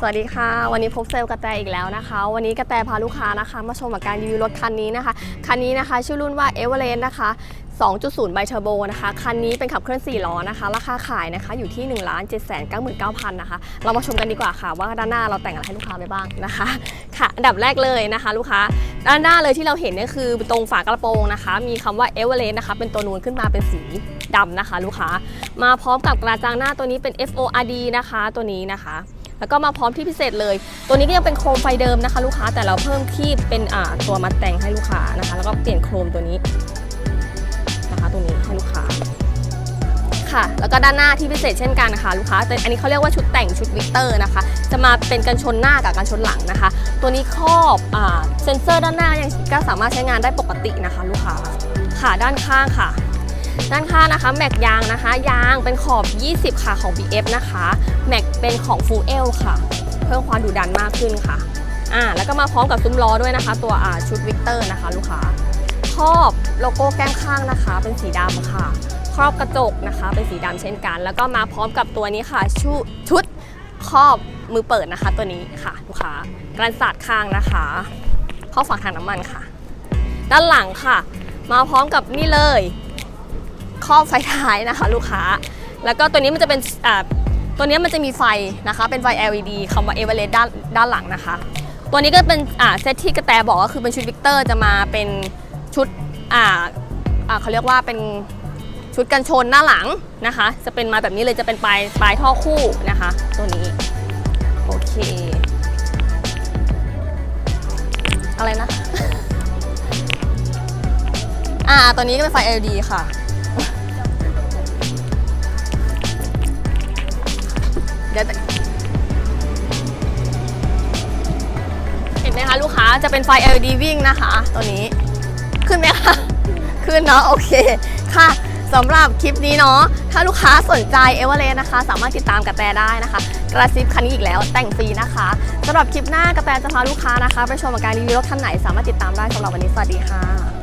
สวัสดีค่ะ วันนี้พบเซลล์กระแตอีกแล้วนะคะ วันนี้กระแตพาลูกค้านะคะ มาชมกับการรีวิวรถคันนี้นะคะ คันนี้นะคะชื่อรุ่นว่า e v e r e s t นะคะ2.0 ไบเทอร์โบนะคะ คันนี้เป็นขับเคลื่อน 4 ล้อนะคะ ราคาขายนะคะอยู่ที่ 1 7 9 9 0 0นะคะ เรามาชมกันดีกว่าค่ะ ว่าด้านหน้าเราแต่งอะไรให้ลูกค้าไปบ้างนะคะ ค่ะ อันดับแรกเลยนะคะ ลูกค้า ด้านหน้าเลยที่เราเห็นเนี่ยคือตรงฝากระโปรงนะคะ มีคำว่า e v e r e s t นะคะ เป็นตัวนูนขึ้นมาเป็นสีดำนะคะ ลูกค้า มาพร้อมกับกระจังหน้าตัวนี้เป็น FORD นะคะ ตัวนี้นะคะ แล้วก็มาพร้อมที่พิเศษเลย ตัวนี้ก็ยังเป็นโครมไฟเดิมนะคะ ลูกค้าแต่เราเพิ่มที่เป็นตัวมัดแต่งให้ลูกค้านะคะ แล้วก็เปลี่ยนโครมตัวนี้นะคะตัวนี้ให้ลูกค้าค่ะ แล้วก็ด้านหน้าที่พิเศษเช่นกันนะคะลูกค้าแต่อันนี้เขาเรียกว่าชุดแต่งชุดวิกเตอร์นะคะ จะมาเป็นกันชนหน้ากับกันชนหลังนะคะ ตัวนี้ครอบอเซนเซอร์ด้านหน้ายังก็สามารถใช้งานได้ปกตินะคะ ลูกค้าค่ะด้านข้างค่ะ ด้านข้างนะคะแม็กยางนะคะ ยางเป็นขอบ 20 ค่ะของ BF นะคะแม็กเป็นของ Full L ค่ะ เพิ่มความดุดันมากขึ้นค่ะอ่าแล้วก็มาพร้อมกับซุ้มล้อด้วยนะคะ ตัวอ่าชุดวิกเตอร์นะคะ ลูกค้าครอบโลโก้แก้มข้างนะคะ เป็นสีดำค่ะ ครอบกระจกนะคะ เป็นสีดำเช่นกัน แล้วก็มาพร้อมกับตัวนี้ค่ะชุดชุดครอบมือเปิดนะคะตัวนี้ค่ะลูกค้ากันสาดข้างนะคะข้อฝากทางน้ำมันค่ะ ด้านหลังค่ะ มาพร้อมกับนี่เลย ครอบไฟท้ายนะคะ ลูกค้า แล้วก็ตัวนี้มันจะเป็นอ่าตัวนี้มันจะมีไฟนะคะ เป็นไฟ LED คำว่า e v e r e s t ด้านด้านหลังนะคะ ตัวนี้ก็เป็นอ่าเซตที่กระแตบอกก็คือเป็นชุดวิกเตอร์จะมาเป็นชุดอ่าอ่าเขาเรียกว่าเป็นชุดกันชนหน้าหลังนะคะ จะเป็นมาแบบนี้เลยจะเป็นปลายปลายท่อคู่นะคะ ตัวนี้โอเค อะไรนะอ่าตัวนี้ก็เป็นไฟ LED ค่ะ เดี๋ยวเห็นไหมคะลูกค้าจะเป็นไฟ LED วิ่งนะคะ ตัวนี้ขึ้นไหมคะขึ้นเนาะโอเคค่ะสำหรับคลิปนี้เนาะถ้าลูกค้าสนใจเอเวอเรสนะคะ สามารถติดตามกระแตได้นะคะ กระซิบคันนี้อีกแล้วแต่งฟรีนะคะสำหรับคลิปหน้ากระแตจะพาลูกค้านะคะ ไปชมการรีวิวรถคันไหนสามารถติดตามได้สำหรับวันนี้สวัสดีค่ะ